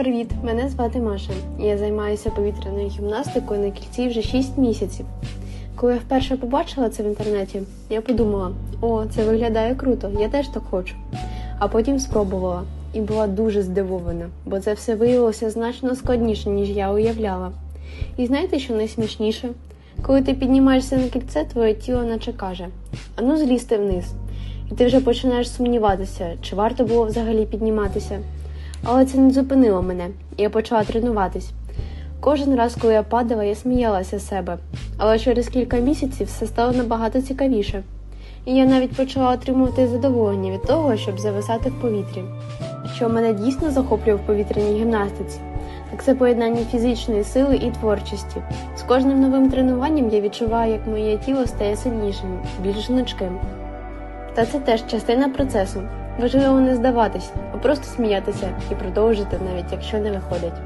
Привіт, мене звати Маша. Я займаюся повітряною гімнастикою на кільці вже 6 місяців. Коли я вперше побачила це в інтернеті, я подумала: о, це виглядає круто, я теж так хочу. А потім спробувала і була дуже здивована, бо це все виявилося значно складніше, ніж я уявляла. І знаєте, що найсмішніше? Коли ти піднімаєшся на кільце, твоє тіло наче каже: ану злізти вниз. І ти вже починаєш сумніватися, чи варто було взагалі підніматися. Але це не зупинило мене, і я почала тренуватись. Кожен раз, коли я падала, я сміялася з себе, але через кілька місяців все стало набагато цікавіше. І я навіть почала отримувати задоволення від того, щоб зависати в повітрі. Що мене дійсно захоплює в повітряній гімнастиці, так це поєднання фізичної сили і творчості. З кожним новим тренуванням я відчуваю, як моє тіло стає сильнішим, більш гнучким. Та це теж частина процесу. Важливо не здаватись, а просто сміятися і продовжити, навіть якщо не виходить.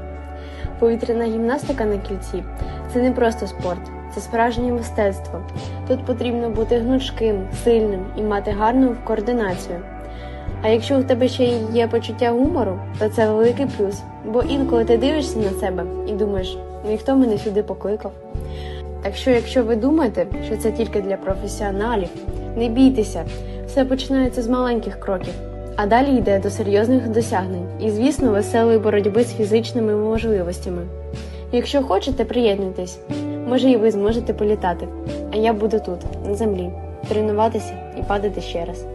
Повітряна гімнастика на кільці це не просто спорт, це справжнє мистецтво. Тут потрібно бути гнучким, сильним і мати гарну координацію. А якщо у тебе ще є почуття гумору, то це великий плюс, бо інколи ти дивишся на себе і думаєш, ну і мене сюди покликав. Так що, якщо ви думаєте, що це тільки для професіоналів, не бійтеся, все починається з маленьких кроків, а далі йде до серйозних досягнень і, звісно, веселої боротьби з фізичними можливостями. Якщо хочете, приєднуйтесь, може і ви зможете політати, а я буду тут, на землі, тренуватися і падати ще раз.